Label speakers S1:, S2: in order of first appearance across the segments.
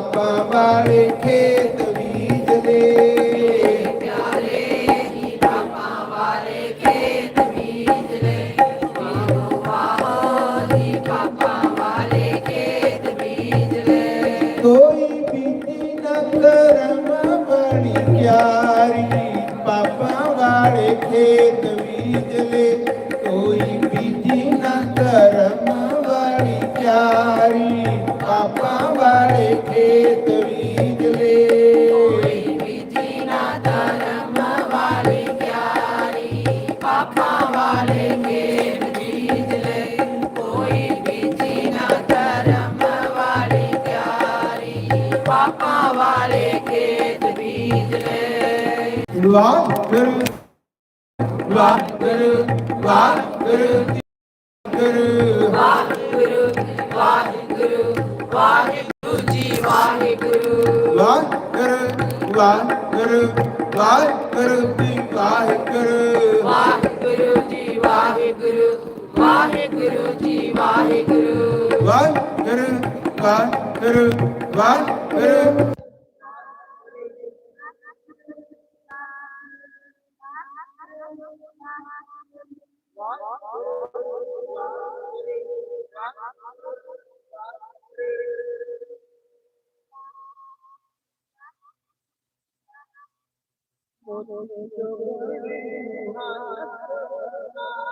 S1: Paparei, que वाह करू वाह करू वाह वागुरु जी वागुरु
S2: गुरु वागुरु वागुरु वाह जी वाह
S1: वागुरु वाह वागुरु जी वागुरु திரு திரு Thank you.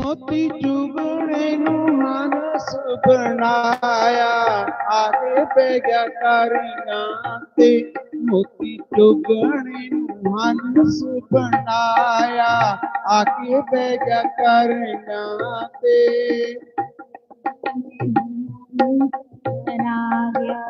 S1: मोती चुबड़े मानस बनाया। आगे पे करना ते मोती चुबड़े नु मानस बनाया। आगे
S3: पे करना ते बना गया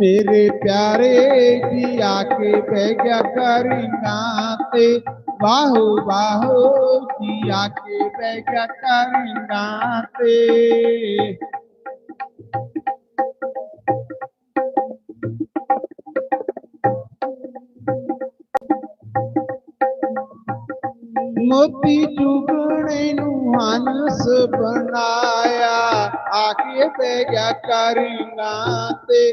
S1: ਮੇਰੇ ਪਿਆਰੇ ਜੀ ਆ ਕੇ ਬਹਿ ਗਿਆ ਕਰੀਆਂ ਤੇ। ਬਾਹੋ ਬਾਹੋ ਜੀ ਆਕੇ ਬਹਿ ਗਿਆ ਕਰੀਆਂ ਤੇ। ਮੋਤੀ ਚੁਗਣੇ ਨੂੰ ਹੰਸ ਬਣਾਇਆ ਆਕੇ ਪੈ ਗਿਆ ਕਰੀਆਂ ਤੇ।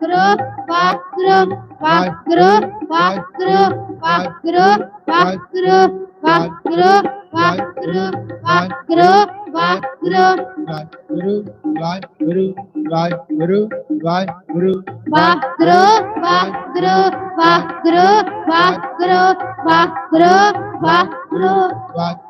S1: Vagrö, Vagrö,
S3: Vagrö, Vagrö, Vagrö, Vagrö, Vagrö, Vagrö, Vagrö, Vagrö, Vagrö, Vagrö, Vagrö, Vagrö, Vagrö, Vagrö, Vagrö,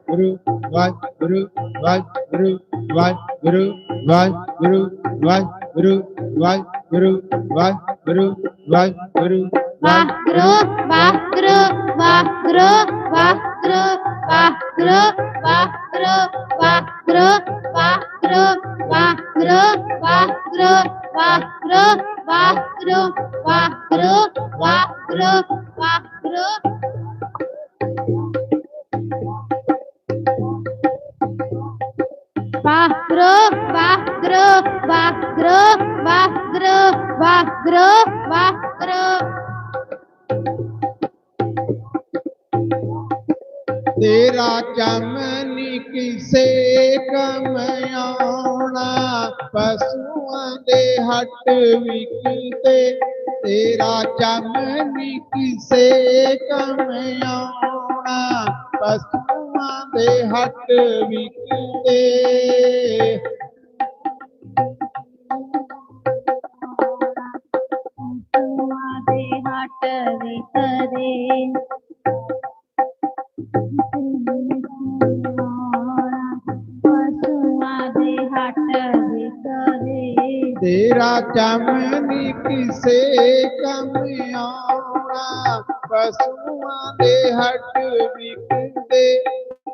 S3: Waheguru Waheguru Waheguru Waheguru
S1: ਤੇਰਾ ਚਮਨੀ ਕਿਸੇ ਕਮ ਆਉਣਾ ਪਸ਼ੂਆਂ ਦੇ ਹੱਟ ਵਿਕਤੇ ਤੇਰਾ ਚਮਨੀ ਕਿਸੇ ਕਮ ਆਉਣਾ ਪਸ਼ੂਆਂ ਦੇ ਹੱਟ ਵਿਕਤੇ
S3: ਪਸ਼ੂਆਂ ਦੇ ਹੱਟ ਵਿਕਰੇ ਪਸ਼ੂਆਂ ਦੇ ਹੱਟ ਵਿਕਰੇ
S1: ਤੇਰਾ ਚਮਨੀ वाग्र वाग्र वाग्र वाग्र वाग्र वाग्र। तेरा चमन किसे कम पशुआ दे हट विकते
S3: तेरा चमन किसे कम पशु ਦੇ
S1: ਹੱਥ ਵਿਕੂਦੇ ਤੁਮਾ ਦੇ ਹੱਥ ਵਿਕਦੇ ਤੇਰਾ ਕੰਮ ਨਹੀਂ ਕਿਸੇ ਕੰਮ ਆਉਣਾ ਪਸ਼ੂਆਂ ਦੇ ਹੱਟ ਵਿਕਦੇ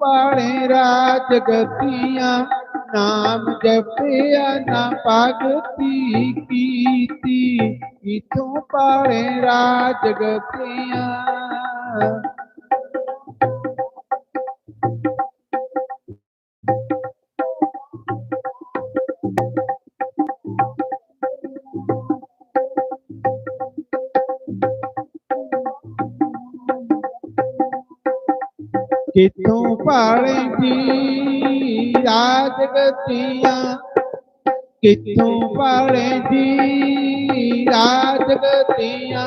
S1: पड़े राज गतिया नाम जपिया न पागती कीती गीतों पड़े राज गतिया ਕਿਥੋਂ ਭਾਲੇ ਜੀ ਰਾਜਗਤੀਆਂ ਕਿਥੋਂ ਭਾਲੇ ਜੀ ਰਾਜਗਤੀਆਂ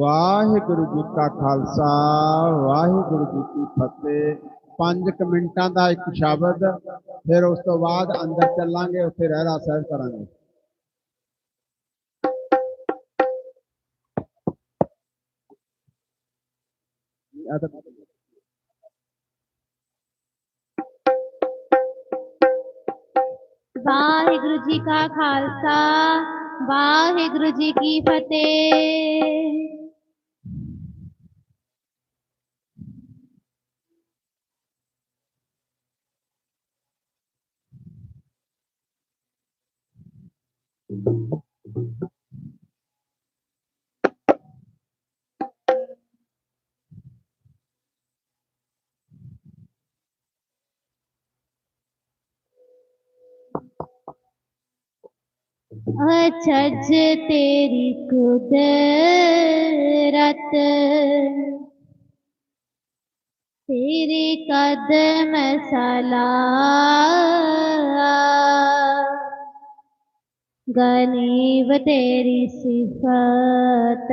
S1: ਵਾਹਿਗੁਰੂ ਜੀ ਕਾ ਖਾਲਸਾ ਵਾਹਿਗੁਰੂ ਜੀ ਕੀ ਫਤਿਹ 5 ਮਿੰਟਾਂ ਦਾ ਇੱਕ ਸ਼ਬਦ ਫਿਰ ਉਸ ਤੋਂ ਬਾਅਦ ਅੰਦਰ ਚੱਲਾਂਗੇ ਉੱਥੇ ਰਹਿਰਾ ਸਾਹਿਬ ਕਰਾਂਗੇ ਆ ਤਾਂ
S3: ਵਾਹਿਗੁਰੂ ਜੀ ਕਾ ਖਾਲਸਾ ਵਾਹਿਗੁਰੂ ਜੀ ਕੀ ਫਤਿਹ छज तेरी कुदरत तेरे कदम सला गनीब तेरी सिफत।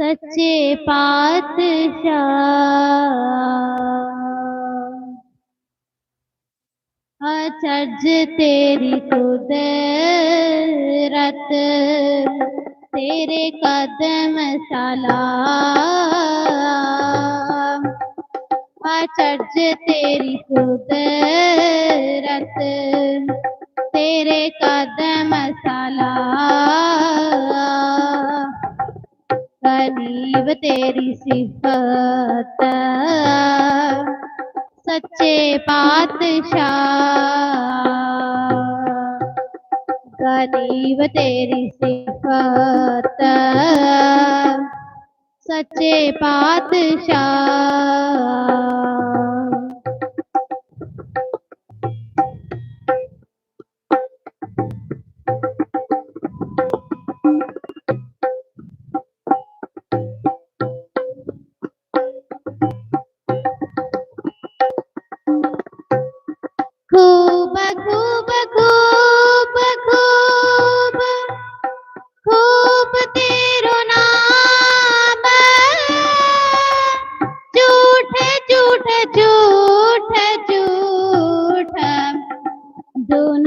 S3: सच्चे पात अचर्ज तेरी कुदरत। तेरे कदम सला छज तेरी कुदरत। तेरे कदम सला। करीब तेरी सिफत। सच्चे पातशाह करीब तेरी सिफत। सच्चे पातशाह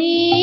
S3: me.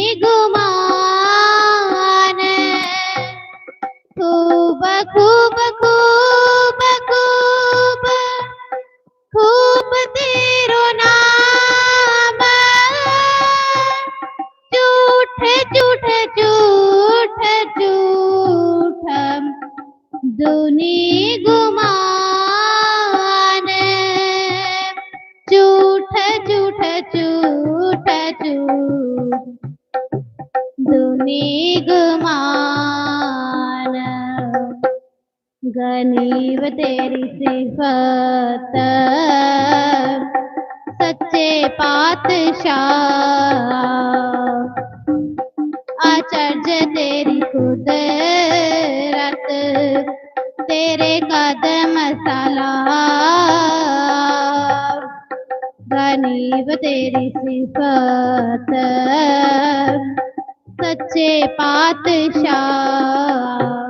S3: गनीब तेरी सिफत। सच्चे पातशाह। आचार्य तेरी कुदरत, तेरे कदम साला गनीब तेरी सिफत। सच्चे पातशाह।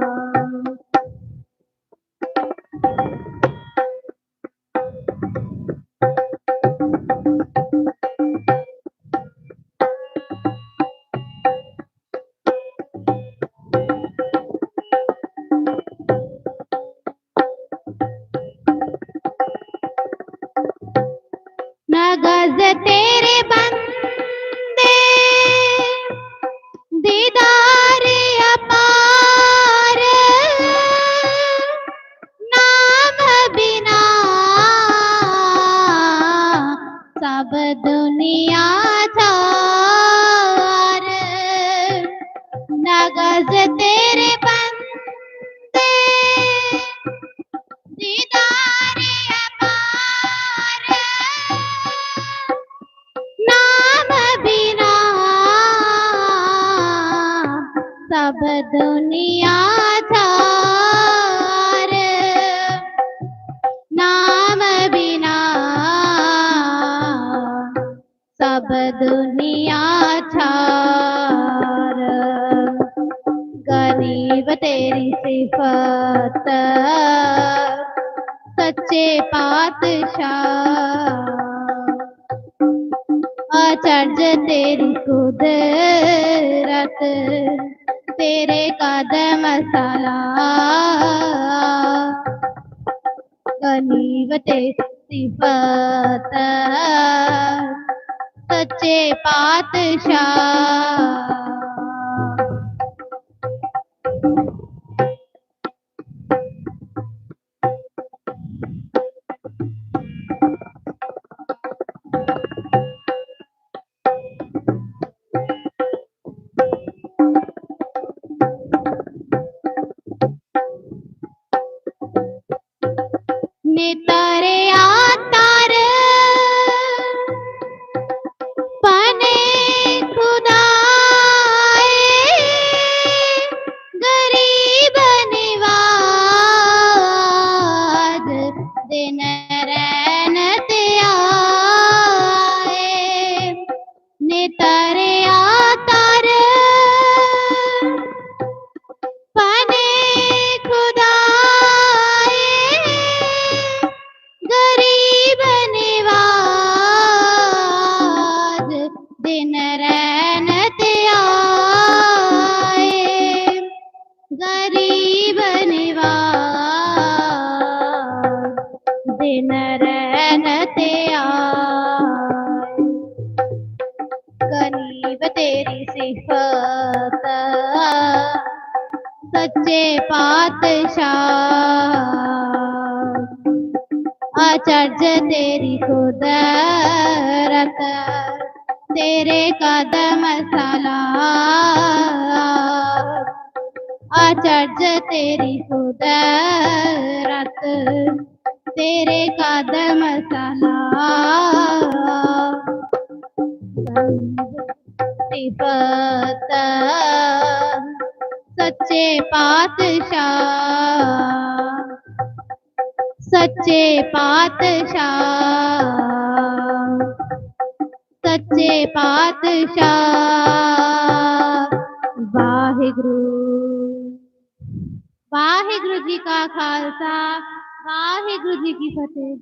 S3: सब दुनिया झार नाम बिना सब दुनिया छार गरीब तेरी सिफत, सच्चे पातशाह। आचार्य तेरी कुदरत तेरे कदम सला। गली तेरी सिफत। सच्चे पातशाह नितारे आतार दिन रैन आए गरीब निवाज दिन रैन गरीब तेरी सिफत, सच्चे पातशाह। आचार्य तेरी कुदरत तेरे कदम साला। आचार्य तेरी कुदरत तेरे कदम साला। सिफत सच्चे पातशाह सच्चे पातशाह। पातशाह वाहे गुरु जी का खालसा वाहिगुरु जी की फतेह।